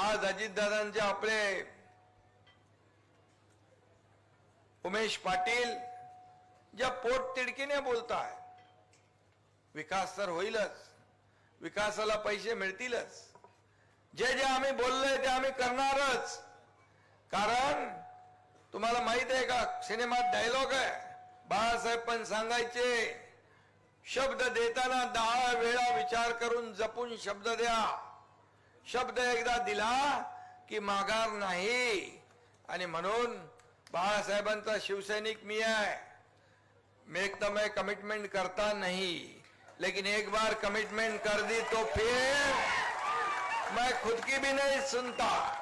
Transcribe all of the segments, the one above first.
आज अजितदादांचे आपले उमेश पाटील ज्या पोट तिडकीने बोलताय. विकास तर होईलच. विकासाला पैसे मिळतीलच. जे जे आम्ही बोललोय ते आम्ही करणारच. कारण तुम्हाला माहीत आहे का सिनेमात डायलॉग आहे. बाळासाहेब पण सांगायचे शब्द देताना दहा वेळा विचार करून जपून शब्द द्या. शब्द एकदा दिला की माघार नाही. आणि म्हणून बाळासाहेबांचा शिवसैनिक मी आहे. मैं एक मैं कमिटमेंट करता नहीं. लेकिन एक बार कमिटमेंट कर दी तो फिर मैं खुद की भी नहीं सुनता.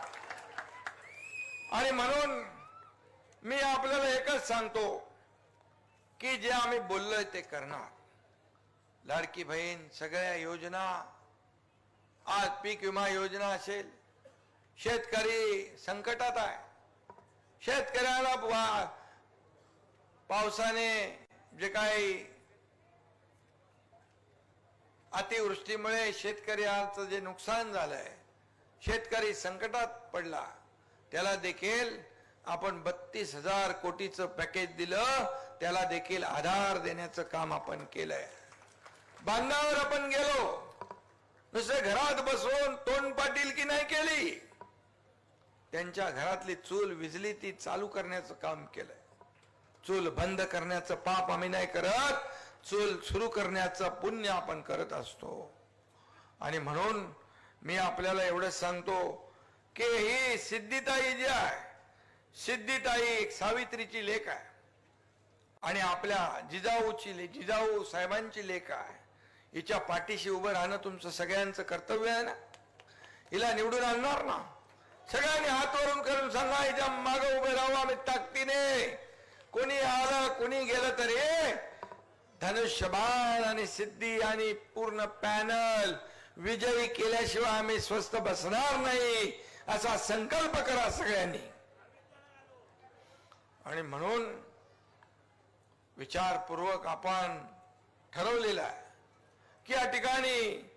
आणि म्हणून मी आपल्याला एकच सांगतो की जे आम्ही बोललोय ते करणार. लाडकी बहीण सगळ्या योजना आज पीक विमा योजना असेल शेतकरी संकटात आहे. शेतकऱ्याला पावसाने जे काही अतिवृष्टीमुळे शेतकऱ्याचं जे नुकसान झालंय शेतकरी संकटात पडला त्याला देखील आपण बत्तीस हजार कोटीचं पॅकेज दिलं त्याला देखील आधार देण्याचं काम आपण केलंय. बांधावर आपण गेलो नुसते घरात बसून तोंड पाटील की नाही केली? त्यांच्या घरातली चूल विजली ती चालू करण्याचं काम केलंय. चूल बंद करण्याचं पाप आम्ही नाही करत. चूल सुरू करण्याचं पुण्य आपण करत असतो. आणि म्हणून मी आपल्याला एवढंच सांगतो की ही सिद्धिताई जी आहे सिद्धिताई एक सावित्रीची लेख आहे. आणि आपल्या जिजाऊची ले जिजाऊ साहेबांची लेख आहे. हिच्या पाठीशी उभं राहणं तुमचं सगळ्यांचं कर्तव्य आहे ना? हिला निवडून आणणार ना? सगळ्यांनी हात वरून करून सांगा हिच्या माग उभे राहू आम्ही ताकदीने. कोणी आलं कोणी गेलं तरी धनुष्यबाण आणि सिद्धी आणि पूर्ण पॅनल विजयी केल्याशिवाय आम्ही स्वस्त बसणार नाही असा संकल्प करा सगळ्यांनी. आणि म्हणून विचारपूर्वक आपण ठरवलेलं आहे की या ठिकाणी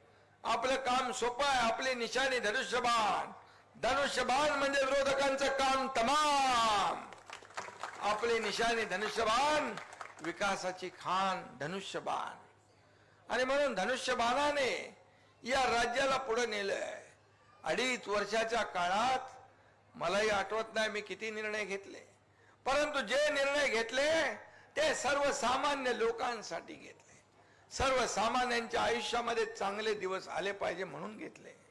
आपलं काम सोपं आहे आपली निशाणी धनुष्यबाण. धनुष्यबाण म्हणजे विरोधकांचं काम तमाम. आपली निशाणी धनुष्यबाण विकासाची खान धनुष्यबाण. आणि म्हणून धनुष्यबाणाने या राज्याला पुढे नेलंय. अडीच वर्षाच्या काळात मलाही आठवत नाही मी किती निर्णय घेतले. परंतु जे निर्णय घेतले ते सर्वसामान्य लोकांसाठी घेतले. सर्वसामान्यांच्या आयुष्यामध्ये चांगले दिवस आले पाहिजे म्हणून घेतले.